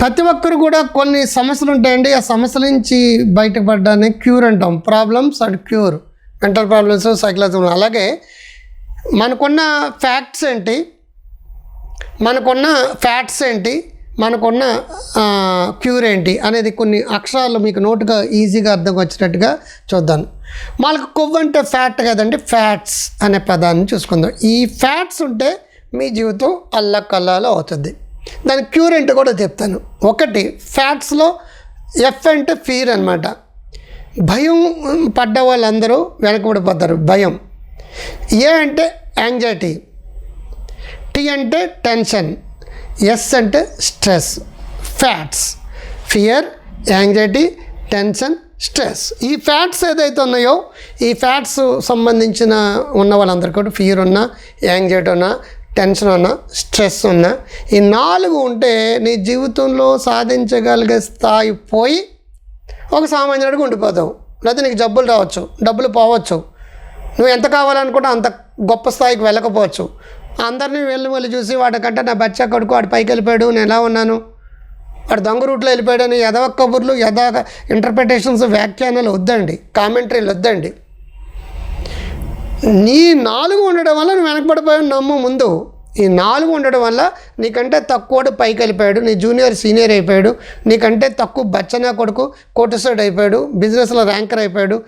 ప్రతి ఒక్కరు కూడా కొన్ని సమస్యలు ఉంటాయండి. ఆ సమస్యల నుంచి బయటపడడానికి క్యూర్ అంటాం. Problems and cure mental problems psychological అలాగే మనకున్న ఫ్యాక్ట్స్ ఏంటి? మనకున్న ఫ్యాట్స్ ఏంటి? మనకున్న క్యూర్ ఏంటి? అనేది కొన్ని అక్షరాలు మీకు నోటుగా ఈజీగా అర్థం వచ్చేటట్టుగా చూద్దాం. మనకు కొవ్వు అంటే ఫ్యాట్ కదండి. ఫ్యాట్స్ అనే పదాన్ని చూసుకుందాం. ఈ ఫ్యాట్స్ ఉంటే మీ జీవితం అల్లకల్లాలో అవుతుంది. దాని క్యూర్ ఏంటో కూడా చెప్తాను. ఒకటి ఫ్యాట్స్లో ఎఫ్ అంటే ఫీర్ అనమాట భయం పడ్డ వాళ్ళందరూ వెనకబడిపోతారు భయం. ఏ అంటే యాంగ్జైటీ టీ అంటే టెన్షన్ ఎస్ అంటే stress fats fear anxiety tension stress. ఈ ఫ్యాట్స్ ఏదైతే ఉన్నాయో ఈ ఫ్యాట్స్ సంబంధించిన ఉన్న వాళ్ళందరికీ కూడా ఫియర్ ఉన్నా యాంగ్జైటీ ఉన్నా టెన్షన్ ఉన్నా స్ట్రెస్ ఉన్నా ఈ నాలుగు ఉంటే నీ జీవితంలో సాధించగలిగే స్థాయి పోయి ఒక సామాన్యుడికి ఉండిపోతావు. లేకపోతే నీకు జబ్బులు రావచ్చు డబ్బులు పోవచ్చు. నువ్వు ఎంత కావాలనుకుంటే అంత గొప్ప స్థాయికి వెళ్ళకపోవచ్చు. అందరినీ వెళ్ళి వెళ్ళి చూసి వాడికంటే నా బచ్చా కొడుకు వాడు పైకి వెళ్ళిపోయాడు నేను ఎలా ఉన్నాను? వాడు దొంగ రూట్లో వెళ్ళిపోయాడని యథవ కబుర్లు యథా ఇంటర్ప్రిటేషన్స్ వ్యాఖ్యానాలు వద్దండి. కామెంటరీలు వద్దండి. నీ నాలుగు ఉండడం వల్ల నువ్వు వెనకబడిపోయావు నమ్ము ముందు. ఈ నాలుగు ఉండడం వల్ల నీకంటే తక్కువడు పైకి వెళ్ళిపోయాడు నీ జూనియర్ సీనియర్ అయిపోయాడు నీకంటే తక్కువ బచ్చనా కొడుకు కోటసైడ్ అయిపోయాడు బిజినెస్లో ర్యాంకర్ అయిపోయాడు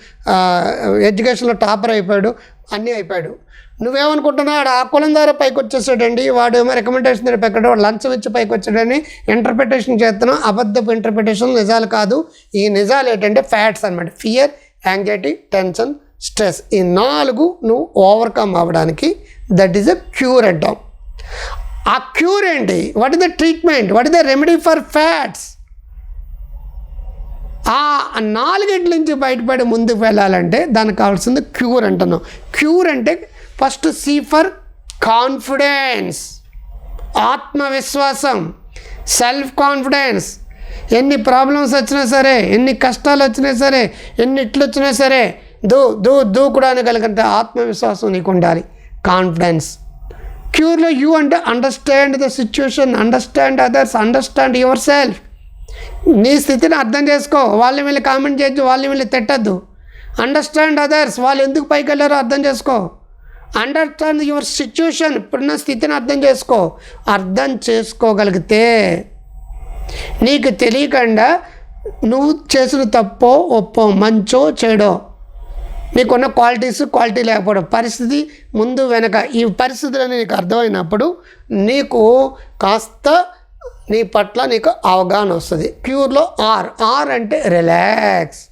ఎడ్యుకేషన్లో టాపర్ అయిపోయాడు అన్నీ అయిపోయాడు. నువ్వేమనుకుంటున్నావు? వాడు ఆ కులం ద్వారా పైకి వచ్చేసాడండి వాడు ఏమో రికమెండేషన్ ద్వారా పైకి వాడు లంచం ఇచ్చి పైకి వచ్చాడని ఇంటర్ప్రిటేషన్ చేస్తున్నాం అబద్ధపు ఇంటర్ప్రిటేషన్ నిజాలు కాదు. ఈ నిజాలు ఏంటంటే ఫ్యాట్స్ అనమాట ఫియర్ యాంగ్జైటీ టెన్షన్ స్ట్రెస్. ఈ నాలుగు నువ్వు ఓవర్కమ్ అవ్వడానికి దట్ ఈస్ అ క్యూర్ అంటాం. ఆ క్యూర్ ఏంటి? What is the treatment what is the remedy for fats ఆ నాలుగింటి నుంచి బయటపడి ముందుకు వెళ్ళాలంటే దానికి కావాల్సింది క్యూర్ అంటున్నాం. క్యూర్ అంటే ఫస్ట్ సీ ఫర్ కాన్ఫిడెన్స్ ఆత్మవిశ్వాసం. సెల్ఫ్ కాన్ఫిడెన్స్ ఎన్ని ప్రాబ్లమ్స్ వచ్చినా సరే ఎన్ని కష్టాలు వచ్చినా సరే ఎన్ని ఇట్లు వచ్చినా సరే దూ దూ దూకుడానికి కలిగినంత ఆత్మవిశ్వాసం నీకు ఉండాలి కాన్ఫిడెన్స్ క్యూర్లో యూ అంటే understand the situation understand others understand yourself నీ స్థితిని అర్థం చేసుకో. వాళ్ళని వెళ్ళి కామెంట్ చేయొచ్చు వాళ్ళని వెళ్ళి తిట్టద్దు. అండర్స్టాండ్ అదర్స్ వాళ్ళు ఎందుకు పైకి వెళ్ళారో అర్థం చేసుకో. అండర్స్టాండ్ యువర్ సిచ్యువేషన్ ఇప్పుడున్న స్థితిని అర్థం చేసుకో. అర్థం చేసుకోగలిగితే నీకు తెలియకుండా నువ్వు చేసిన తప్పో ఒప్పో మంచో చెడో నీకున్న క్వాలిటీస్ క్వాలిటీ లేకపోవడం పరిస్థితి ముందు వెనక. ఈ పరిస్థితులని నీకు అర్థమైనప్పుడు నీకు కాస్త నీ పట్ల నీకు అవగాహన వస్తుంది. క్యూర్లో ఆర్ ఆర్ అంటే రిలాక్స్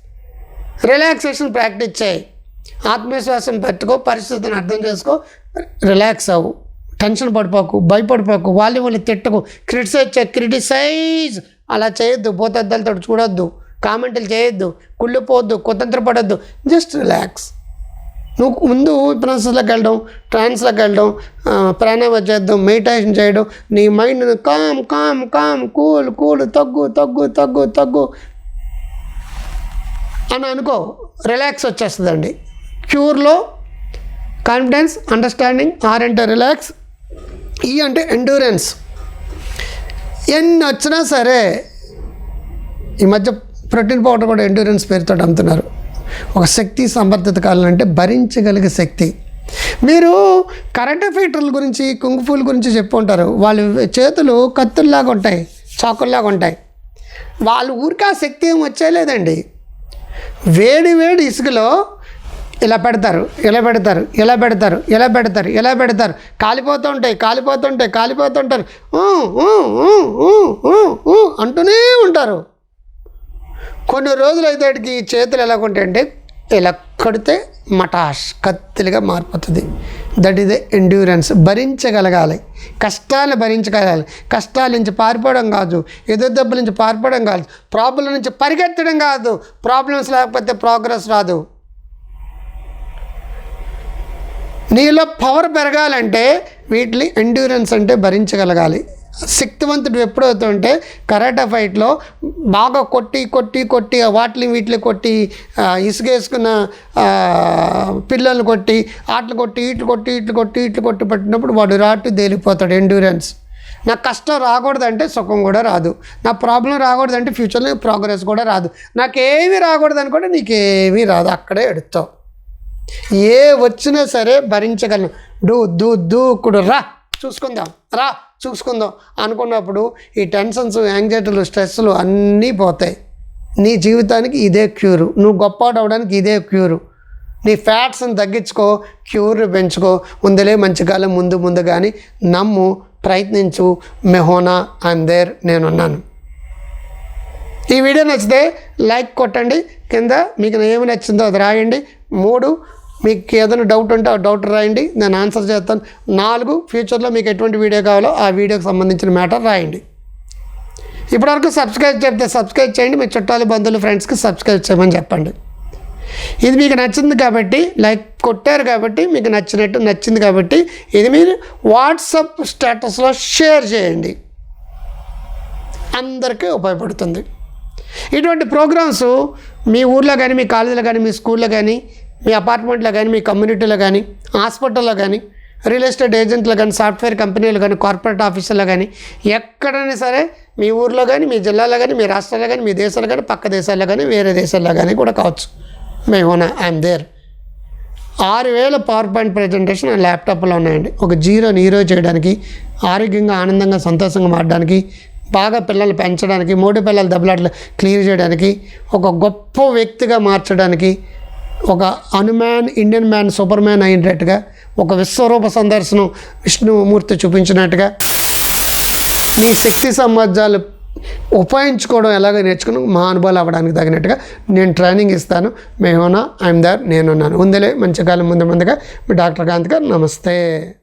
రిలాక్సేషన్ ప్రాక్టీస్ చేయి. ఆత్మవిశ్వాసం పెట్టుకో పరిస్థితిని అర్థం చేసుకో రిలాక్స్ అవ్వు. టెన్షన్ పడిపోకు భయపడిపోకు వాళ్ళు వాళ్ళు తిట్టకు క్రిటిసైజ్ క్రిటిసైజ్ అలా చేయొద్దు పోతద్దాలతో చూడొద్దు. కామెంట్లు చేయొద్దు కుళ్ళిపోవద్దు కుతంత్ర పడొద్దు జస్ట్ రిలాక్స్ నువ్వు ముందు ప్రాసెస్లోకి వెళ్ళడం ట్రాన్స్లోకి వెళ్ళడం ప్రాణాయామం చేద్దాం మెడిటేషన్ చేయడం నీ mind calm calm calm cool cool తగ్గు తగ్గు తగ్గు తగ్గు అని అనుకో రిలాక్స్ వచ్చేస్తుందండి. క్యూర్లో కాన్ఫిడెన్స్ అండర్స్టాండింగ్ ఆర్ అంటే రిలాక్స్ ఈ e అంటే ఎండూరెన్స్ ఎన్ని వచ్చినా సరే ఈ మధ్య ప్రోటీన్ పౌడర్ కూడా ఎండూరెన్స్ పేరుతో అమ్ముతున్నారు. ఒక శక్తి సమర్థత కావాలంటే భరించగలిగే శక్తి. మీరు కరెంట్ ఫీటర్ల గురించి కుంగుఫూల గురించి చెప్పుకుంటారు వాళ్ళ చేతులు కత్తుల్లాగా ఉంటాయి చాకుల్లాగా ఉంటాయి. వాళ్ళు ఊరికే ఆ శక్తి ఏం వచ్చేయలేదండి. వేడి వేడి ఇసుకలో ఇలా పెడతారు ఇలా పెడతారు ఇలా పెడతారు ఇలా పెడతారు ఇలా పెడతారు. కాలిపోతూ ఉంటాయి కాలిపోతుంటాయి కాలిపోతుంటారు ఊ, ఊ, ఊ, ఊ, ఊ అంటూనే ఉంటారు. కొన్ని రోజులు అయితే చేతులు ఎలా ఉంటాయంటే ఇలా కడితే మటాష్ కత్తిలుగా మారిపోతుంది. దట్ ఈస్ ఎండ్యూరెన్స్ భరించగలగాలి. కష్టాలు భరించగలగాలి. కష్టాల నుంచి పారిపోవడం కాదు. ఎదురు దెబ్బల నుంచి పారిపోవడం కాదు. ప్రాబ్లం నుంచి పరిగెత్తడం కాదు. ప్రాబ్లమ్స్ లేకపోతే ప్రోగ్రెస్ రాదు. నీలో పవర్ పెరగాలంటే వీటిని ఎండ్యూరెన్స్ అంటే భరించగలగాలి. శక్తివంతుడు ఎప్పుడవుతుంటే కరాటా ఫైట్లో బాగా కొట్టి కొట్టి కొట్టి వాటిని వీటిని కొట్టి ఇసుగేసుకున్న పిల్లల్ని కొట్టి ఆటలు కొట్టి ఇట్లు కొట్టి ఇట్లు కొట్టి ఇట్లు కొట్టి పట్టినప్పుడు వాడు రాటు తేలిపోతాడు ఎండ్యూరెన్స్ నాకు కష్టం రాకూడదంటే సుఖం కూడా రాదు. నా ప్రాబ్లం రాకూడదంటే ఫ్యూచర్లో ప్రోగ్రెస్ కూడా రాదు. నాకేమీ రాకూడదు అనుకుంటే నీకేమీ రాదు. అక్కడే ఎడుతావు. ఏ వచ్చినా సరే భరించగలను. డూ దూ దూకుడు రా! చూసుకుందాం. రా చూసుకుందాం. అనుకున్నప్పుడు ఈ టెన్షన్స్ యాంగ్జైటీలు స్ట్రెస్లు అన్నీ పోతాయి. నీ జీవితానికి ఇదే క్యూరు. నువ్వు గొప్ప అవడానికి ఇదే క్యూరు. నీ ఫ్యాట్స్ని తగ్గించుకో క్యూర్ పెంచుకో. ముందలే మంచి కాలం ముందు ముందు కానీ నమ్ము ప్రయత్నించు. మెహోనా అండ్ దేర్ నేనున్నాను. ఈ వీడియో నచ్చితే లైక్ కొట్టండి. కింద మీకు ఏమి నచ్చిందో అది రాయండి. మూడు మీకు ఏదైనా డౌట్ ఉంటే ఆ డౌట్ రాయండి. నేను ఆన్సర్ చేస్తాను. నాలుగు ఫ్యూచర్లో మీకు ఎటువంటి వీడియో కావాలో ఆ వీడియోకి సంబంధించిన మ్యాటర్ రాయండి. ఇప్పటివరకు సబ్స్క్రైబ్ చెప్తే సబ్స్క్రైబ్ చేయండి. మీ చుట్టాలు బంధువులు ఫ్రెండ్స్కి సబ్స్క్రైబ్ చేయమని చెప్పండి. ఇది మీకు నచ్చింది కాబట్టి లైక్ కొట్టారు కాబట్టి మీకు నచ్చినట్టు నచ్చింది కాబట్టి ఇది మీరు వాట్సప్ స్టేటస్లో షేర్ చేయండి. అందరికీ ఉపయోగపడుతుంది. ఇటువంటి ప్రోగ్రామ్స్ మీ ఊర్లో కానీ మీ కాలేజీలో కానీ మీ స్కూల్లో కానీ మీ అపార్ట్మెంట్లో కానీ మీ కమ్యూనిటీలో కానీ హాస్పిటల్లో కానీ రియల్ ఎస్టేట్ ఏజెంట్లు కానీ సాఫ్ట్వేర్ కంపెనీలు కానీ కార్పొరేట్ ఆఫీసుల్లో కానీ ఎక్కడైనా సరే మీ ఊర్లో కానీ మీ జిల్లాలో కానీ మీ రాష్ట్రాల్లో కానీ మీ దేశాల్లో కానీ పక్క దేశాల్లో కానీ వేరే దేశాల్లో కానీ కూడా కావచ్చు. మేమోనా ఐఎమ్ దేర్ ఆరు వేల పవర్ పాయింట్ ప్రజెంటేషన్ నా ల్యాప్టాప్లో ఉన్నాయండి. ఒక జీరోని హీరో చేయడానికి ఆరోగ్యంగా ఆనందంగా సంతోషంగా మారడానికి బాగా పిల్లలు పెంచడానికి మూడు పిల్లల దెబ్బలాట్లు క్లియర్ చేయడానికి ఒక గొప్ప వ్యక్తిగా మార్చడానికి ఒక Hanuman Indian man superman అయినట్టుగా ఒక విశ్వరూప సందర్శనం విష్ణుమూర్తి చూపించినట్టుగా నీ శక్తి సామర్థ్యాలు ఉపయోగించుకోవడం ఎలాగ నేర్చుకుని మా అవ్వడానికి తగినట్టుగా నేను ట్రైనింగ్ ఇస్తాను. మేమన్నా ఐఎమ్ దర్ నేనున్నాను. ఉందలే మంచి కాలం ముందు ముందుగా. మీ డాక్టర్ కాంత్ గారు నమస్తే.